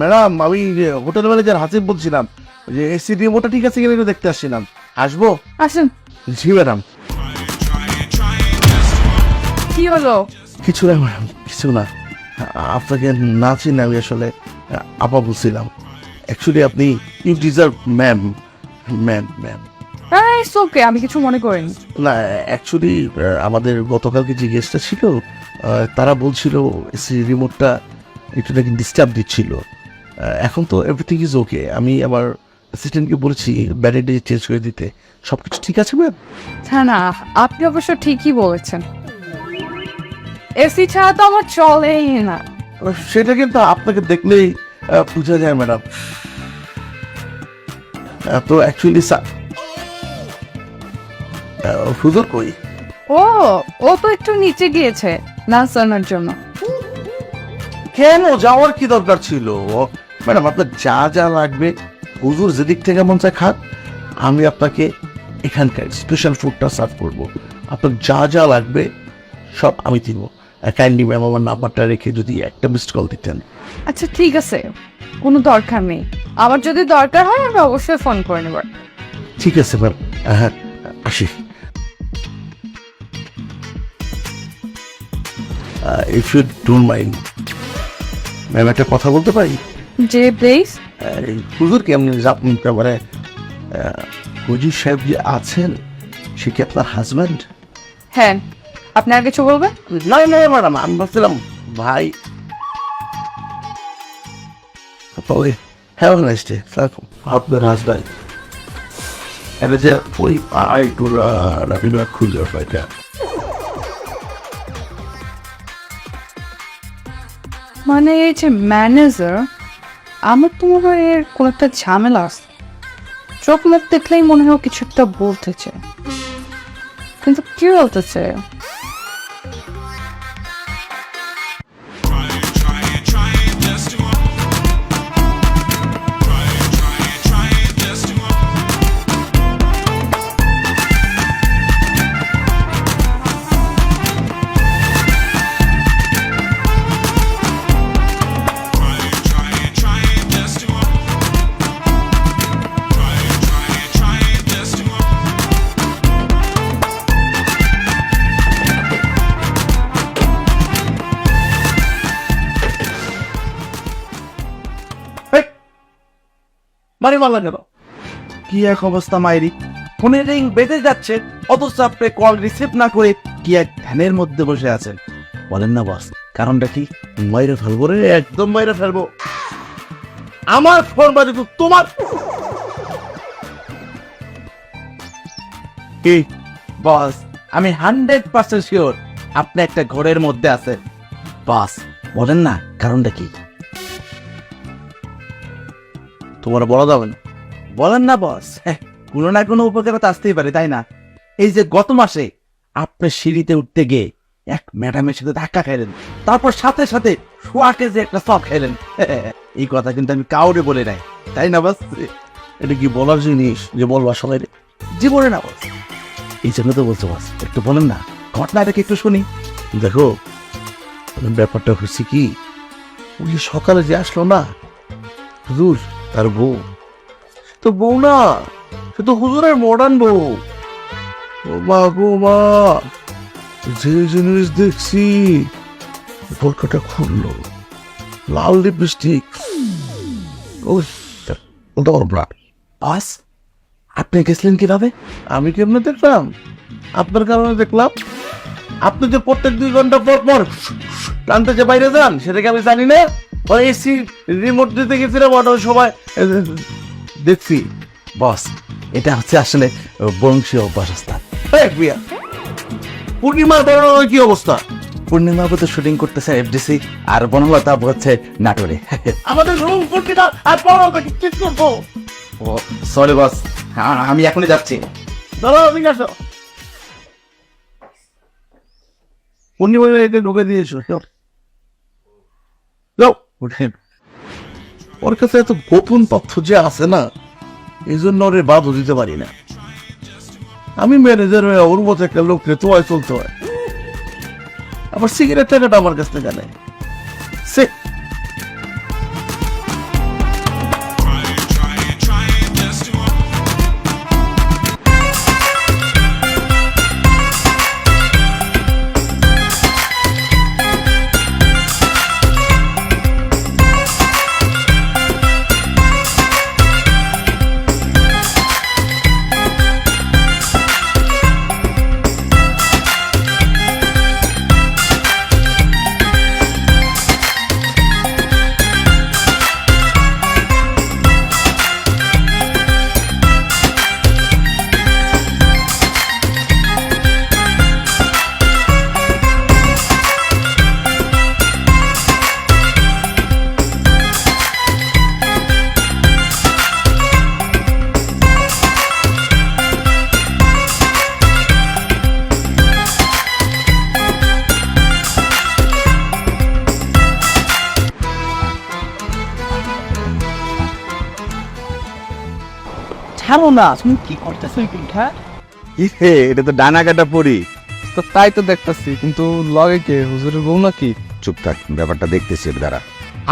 Madam আমি hotel manager Hasib বলছিলাম যে এসি রিমোটটা ঠিক আছে কিনা একটু দেখতে আসছিলাম। আসব? আসুন। জি ম্যাডাম। কি হলো? কিছু না ম্যাডাম কিছু না। আপনাকে না চিনি আমি আসলে আপা বলছিলাম। অ্যাকচুয়ালি আপনি you deserve ma'am ma'am ma'am হ্যাঁ ইটস ওকে আমি কিছু মনে করিনি। না অ্যাকচুয়ালি আমাদের গতকালকে যে গেস্টটা ছিল তারা বলছিল এসি রিমোটটা একটু নাকি ডিস্টার্ব দিচ্ছিল। এখন তো এভরিথিং ইজ ওকে আমি আমার অ্যাসিস্ট্যান্টকে বলেছি ব্যাটারিটা চেঞ্জ করে দিতে। সব কিছু ঠিক আছে ম্যাম হ্যাঁ না আপনি অবশ্য ঠিকই বলেছেন। এসি ছাড়া তো আমার চলেই না। সেটা কিন্তু আপনাকে দেখলেই বোঝা যায় ম্যাডাম তো অ্যাকচুয়ালি হুজুর কই? ও ও তো একটু নিচে গিয়েছে আনার জন্য। কেন যাওয়ার কি দরকার ছিল? ম্যাডাম আপনার যা যা লাগবে হুজুর যেদিক থেকে মন চায় খান আমি আপনাকে এখানকার স্পেশাল ফুডটা সার্ভ করব। আপনার যা যা লাগবে সব আমি দিব। কাইন্ডলি ম্যাম আমার নাম্বারটা রেখে যদি একটা মিসড কল দিতেন। আচ্ছা ঠিক আছে। কোনো দরকার নেই। আমার যদি দরকার হয় আমি অবশ্যই ফোন করে নেব। ঠিক আছে ম্যাম হ্যাঁ আসি। If you don't mind ma'am একটা কথা বলতে পারি? যে প্লিজ হুজুর কেমন আপনি একেবারে হুজুর সাহেব যে আছেন সে কি আপনার হাজব্যান্ড হ্যাঁ আপনি আর কিছু বলবেন? না না ম্যাডাম আমি ভাবছিলাম ভাই। তবে হ্যাভ নাইস ডে আপনার হাজব্যান্ড এটা যে ওই আই টু রবীন্দ্রনাথ খুঁজে পাইটা মানে এই যে ম্যানেজার আমার তো মনে হয় এর কোনো একটা ঝামেলা আছে। চোখ মুখ দেখলেই মনে হয় কিছু একটা বলতেছে কিন্তু কি বলতেছে বাড়ি মারলেন কেন কি এক অবস্থা মায়েরি ফোনের রিং বেঁধে যাচ্ছে, অথচ আপনি কল রিসিভ না করে কি এক ধ্যানের মধ্যে বসে আছেন? বলেন না, বস, কারণটা কি? মাইরে ফেলব রে, একদম মাইরে ফেলব। আমার ফোন বাজে তো তোমার। কি? বস, আমি হান্ড্রেড পার্সেন্ট শিওর, আপনি একটা ঘোরের মধ্যে আছে বস, বলেন না, কারণটা কি? তোমার বলা যাবে না। বলেন না বস হ্যাঁ, কোনো না কোনো উপকারতা আসতেই পারে তাই না? এই যে গত মাসে আপনি সিঁড়িতে উঠতে গিয়ে এক ম্যাডামের সাথে ধাক্কা খাইলেন তারপর সাথে সাথে শোয়াকে যে একটা সব খাইলেন এই কথা কিন্তু আমি কাউরে বলে নাই তাই না বস এটা কি বলার জিনিস যে বলবা সবাই? জীবনে না বস এই জন্য তো বলছো বস একটু বলেন না ঘটনাটাকে একটু শুনি। দেখো ব্যাপারটা হচ্ছে কি ওই সকালে যে আসলো না হুজুর তার বউ। তো বউ না সে তো হুজুরের মডার্ন বউ। ও মা গো মা যে জিনিস দেখছি বোরকাটা খুললো লাল লিপস্টিক ও বলতে পারব না বস আপনি গেছিলেন কীভাবে? আমি কেমনে দেখলাম? আপনার কারণে দেখলাম। আপনি যে প্রত্যেক দুই ঘণ্টা পর পর টানতে যে বাইরে যান সেটাকে আমি জানি না? ওই এসি রিমোট দিতে গেছিলাম ওটা সবাই দেখছি। বস, এটা হচ্ছে আসলে বংশীয় এক পূর্ণিমা ধরনের কি অবস্থা? পূর্ণিমা তো শুটিং করতেছে এফডিসি আর বনলতা হচ্ছে নাটোরে। আমাদের রুম পূর্ণিমা আর পড়াটা কি করব। ও সরি বস আমি এখনই যাচ্ছি। দাঁড়াও ঠিক আছে পূর্ণিমা এতে ঢুকে দিয়েছ যাও। ওর কাছে এত গোপন তথ্য যে আছে না এই জন্য ওরে বাদও দিতে পারি না। আমি ম্যানেজার হয়ে ওর মতো একটা লোককে তোয়ায় চলতে হয়। আবার সিগারেট টাকাটা আমার কাছ থেকে নেয়। ছাড়ো না তুমি কি করতেছো হ্যাঁ? হে এটা তো ডানা কাটা পরি। তো তাই তো দেখতেছি কিন্তু লগে কে? হুজুরের বউ নাকি? চুপ থাক ব্যাপারটা দেখতেছি দাঁড়া।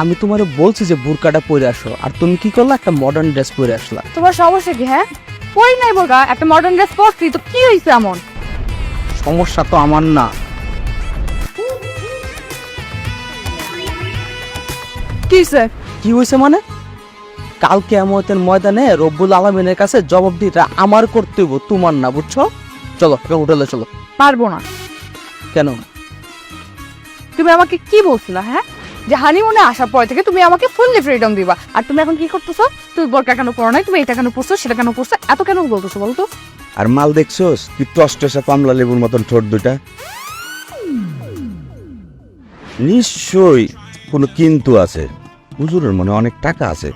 আমি তোমারে বলছি যে বুরকাটা পরে আসো আর তুমি কি করলা? একটা মডার্ন ড্রেস পরে আসলা। তোমার সমস্যা কি হ্যাঁ? পরি নাই বোরকা একটা মডার্ন ড্রেস পরছি তো কি হয়েছে এমন? সমস্যা তো আমার না। কি হয়েছে কি হয়েছে মানে? কালকে আমাদের ময়দানে রব্বুল আলমিনের কাছে জবাব দিতে আমার কর্তব্য তোমার না বুঝছ? চলো হোটেলে চলো। পারব না। কেন? তুমি আমাকে কি বলছিলা হ্যাঁ? যে হানিমুনে আসার পর থেকে তুমি আমাকে ফুললি ফ্রিডম দিবা। আর তুমি এখন কি করতেছো? তুমি বোরকা কেন পরো নাই? তুমি এটা কেন পরছো সেটা কেন পরছো এত কেন বলতেছো বলতো? আর মাল দেখছোস? কি টসটসা কমলা লেবুর মতন ঠোঁট দুটা নিশ্চয়ই কোনো কিন্তু আছে। হুজুরের মনে অনেক টাকা আছে।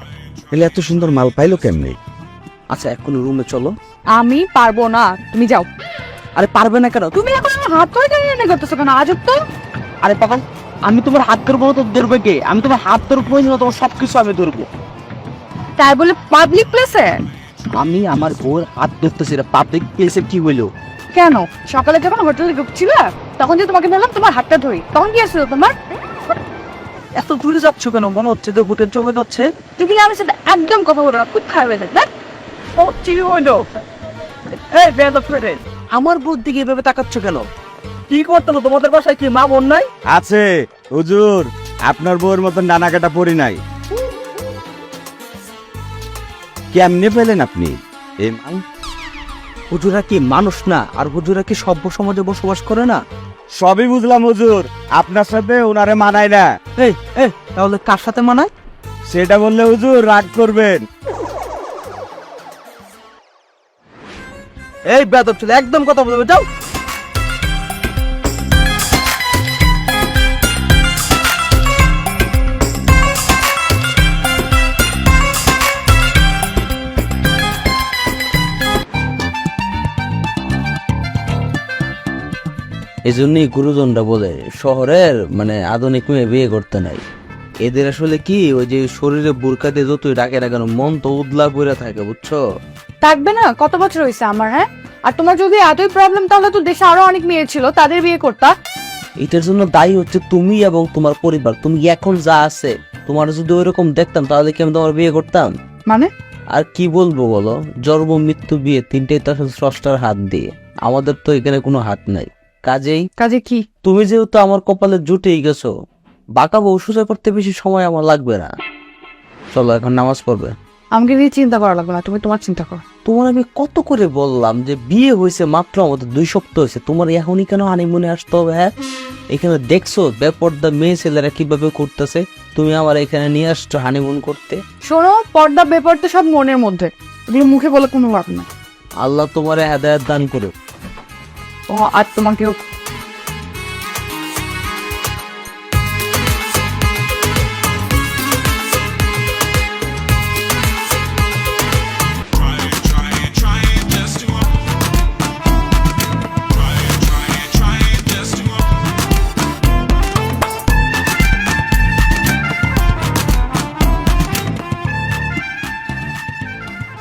এলে এত সুন্দর মাল পাইলো কেমনি? আচ্ছা এখন রুমে চলো। আমি পারব না। তুমি যাও। আরে পারবে না কেন? তুমি এখন আমার হাত ধরে টেনে টেনে করতেছো কেন? আজব তো আরে পাগল আমি তোমার হাত ধরবো না তো ধরবে কে? আমি তোমার হাত ধরবো না তোমার সবকিছু আমি ধরবো। তাই বলে পাবলিক প্লেসে আমি আমার বউয়ের হাত ধরতেছি পাবলিক প্লেসে কি হইল? কেন? সকালে যখন হোটেলে ঢুকছিলে তখন যে তোমাকে বললাম তোমার হাতটা ধরি। তখন কি আসছিল তোমার? এত দূরে যাচ্ছ কেন? মনে হচ্ছে যে হোটেল চলে যাচ্ছে। তুমি আমার সাথে একদম কথা বলো না খুব খারাপ হয়ে যায় ও চিনি হইল? এই বেদ আমার দিকে এভাবে তাকাচ্ছ কেন? কি করতে হলো? তোমাদের বাসায় কি মা বোন নাই? আছে হুজুর। আপনার বউয়ের মতন ডানা কাটা পড়ি নাই। কেমনে পেলেন আপনি? এই মাল হুজুরা কি মানুষ না? আর হুজুরা কি সভ্য সমাজে বসবাস করে না? সবই বুঝলাম হুজুর। আপনার সাথে ওনারে মানায় না। এই এই তাহলে কার সাথে মানায়? সেটা বললে হুজুর রাগ করবেন। এই বেদব ছিল একদম কথা বলবে যাও। এই জন্যই গুরুজনরা বলে শহরের মানে আধুনিক মেয়ে বিয়ে করতে নাই। এদের আসলে কি? ওই যে শরীরে বুরকা দিয়ে যতই ডাকে না কেন মন তো উদলা পড়ে থাকে বুঝছ? থাকবে না? কত বছর হয়েছে আমার হ্যাঁ? আর তোমার যদি এতই প্রবলেম তাহলে তো দেশে আরও অনেক মেয়ে ছিল তাদের বিয়ে করতা। এটার জন্য দায়ী হচ্ছে তুমি এবং তোমার পরিবার। তুমি এখন যা আছে তোমার যদি ওইরকম দেখতাম তাহলে কি আমি তোমার বিয়ে করতাম? মানে? আর কি বলব বলো? জন্ম মৃত্যু বিয়ে তিনটেই তো আসলে স্রষ্টার হাত দিয়ে। আমাদের তো এখানে কোনো হাত নাই। কাজেই? কাজে কি? তুমি যেহেতু আমার কপালে জুটেই গেছো বাঁকা বউ সোজা করতে বেশি সময় আমার লাগবে না। চলো এখন নামাজ পড়বে। আমাকে নিয়ে চিন্তা করা লাগবে না তুমি তোমার চিন্তা করো। তোমার আমি কত করে বললাম যে বিয়ে হয়েছে মাত্র আমাদের দুই সপ্তাহ হয়েছে তোমার এখনই কেন হানিমুনে আসতে হবে হ্যাঁ? এখানে দেখছ বেপর্দা মেয়ে ছেলেরা কীভাবে করতেছে? তুমি আমার এখানে নিয়ে আসছো হানিমুন করতে। শোনো পর্দা ব্যাপার তো সব মনের মধ্যে। এগুলো মুখে বলে কোনো লাভ না আল্লাহ তোমারে হেদায়ত দান করো ও আর তোমাকেও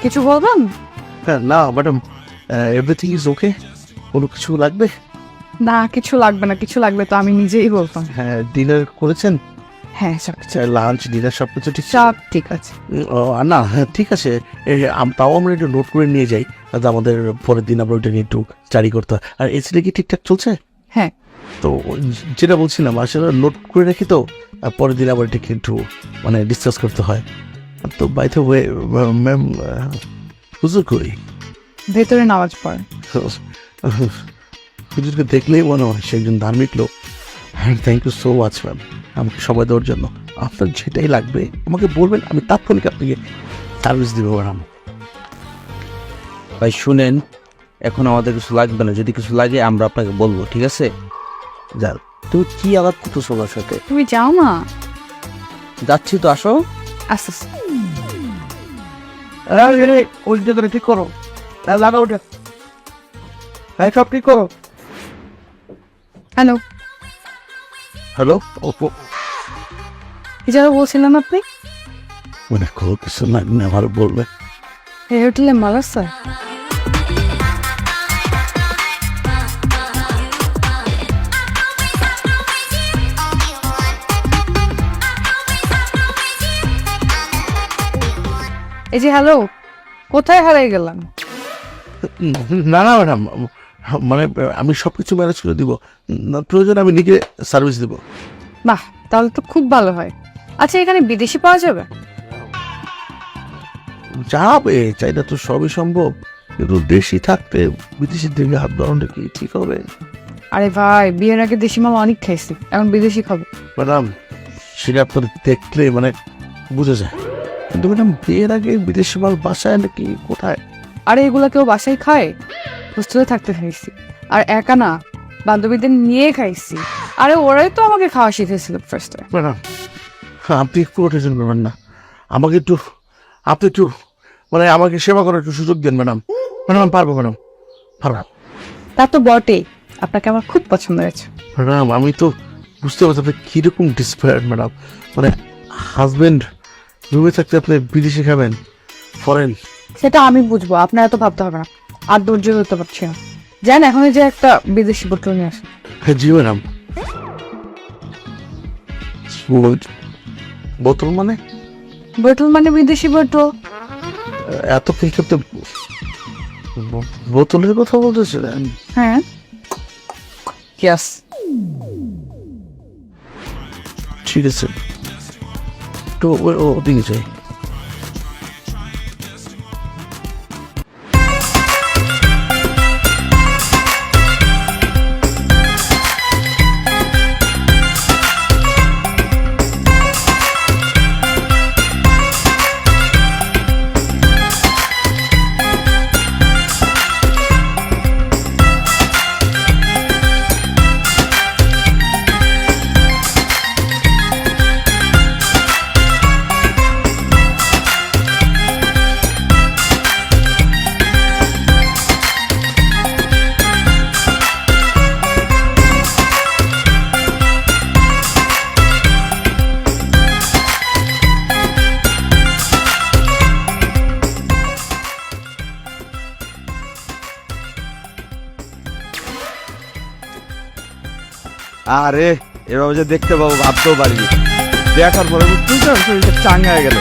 কিছু বলবেন হ্যাঁ, না ম্যাডাম এভরিথিং ইজ ওকে কোনো কিছু লাগবে? না কিছু লাগবে না কিছু লাগবে তো আমি নিজেই বলতাম। হ্যাঁ ডিনার করেছেন? হ্যাঁ সব কিছু লাঞ্চ ডিনার সব কিছু ঠিক সব ঠিক আছে। ও, না হ্যাঁ, ঠিক আছে। তাও আমরা একটু নোট করে নিয়ে যাই। যাতে আমাদের পরের দিন আমরা ওইটা নিয়ে একটু জারি করতে হয়। আর এসিটা কি ঠিকঠাক চলছে? হ্যাঁ। তো যেটা বলছিলাম আসলে নোট করে রাখি তো আর পরের দিন আবার এটাকে একটু মানে ডিসকাস করতে হয়। তো বাই দ্য ওয়ে ম্যাম হুজুর কই? ভেতরে নামাজ পড়ে। হুজুরকে দেখলেই মনে হয় সে একজন ধার্মিক লোক। হ্যাঁ thank you so much ma'am আমাকে সময় দেওয়ার জন্য। আপনার যেটাই লাগবে আমাকে বলবেন আমি তাৎক্ষণিক আপনাকে সার্ভিস দিব ম্যাডাম। ভাই শুনেন এখন আমাদের কিছু লাগবে না। যদি কিছু লাগে আমরা আপনাকে বলব ঠিক আছে? যান তুমি কি আলাপ করতেছো ওর সাথে? তুমি যাও না যাচ্ছি তো আসো। আস্তে আস্তে। উল্টে করে ঠিক করো। লাগা ওটা। ঠিক করো হ্যালো হ্যালো কি যেন বলছিলেন আপনি? মানে কোনো কিছু লাগলে আমার বলবে এই হোটেলে মাল আছে? এই যে হ্যালো কোথায় হারিয়ে গেলাম না না ম্যাডাম মানে আমি সব কিছু ম্যানেজ করে দিব। না, প্রয়োজন আমি নিজে সার্ভিস দিব। বাহ তাহলে তো খুব ভালো হয়। আচ্ছা এখানে বিদেশি পাওয়া যাবে? যাবে চাইলে তো সবই সম্ভব। কিন্তু দেশি থাকতে বিদেশির দিকে হাত বাড়ানোটা কি ঠিক হবে? আরে ভাই বিয়ের আগে দেশি মাল অনেক খাইছি এখন বিদেশি খাব। ম্যাডাম সেটা আপনার দেখলে মানে বুঝে যায়। কিন্তু ম্যাডাম বিয়ের আগে বিদেশি মাল বাসায় নাকি কোথায়? আরে এগুলা কেউ বাসায় খায়? হোস্টেলে থাকতে খাইছি আর একা না বান্ধবীদের নিয়ে খাইছি। আরে ওরাই তো আমাকে খাওয়া শিখেছিল ফার্স্টে ম্যাডাম আপনি একটু টেনশন করবেন না। আমাকে একটু আপনি একটু মানে আমাকে সেবা করার একটু সুযোগ দেন ম্যাডাম। ম্যাডাম পারব ম্যাডাম। পারব। তা তো বটেই। আপনাকে আমার খুব পছন্দ হয়েছে। ম্যাডাম আমি তো বুঝতে পারছি আপনি কীরকম ডিসপায়ার্ড ম্যাডাম। মানে হাজবেন্ড রুমে থাকতে আপনি বিদেশি খাবেন ফরেন সেটা আমি বুঝব আপনার এত ভাবতে হবে না। আর ধৈর্য ধরতে পারছি না। জান এখন এই যে একটা বিদেশি বোতল নিয়ে আসেন। হ্যাঁ জি ম্যাডাম। বোতল মানে? বোতল মানে বিদেশি বোতল। এত ফিলকাপতে বোতলের কথা বলতেছিলেন হ্যাঁ। ইয়াস ঠিক আছে। তো ও- ও ওদিকে যাই। আরে এভাবে যে দেখতে পাবো ভাবতেও পারিনি। দেখার পরে বুঝতে চাঙ্গা হয়ে গেল।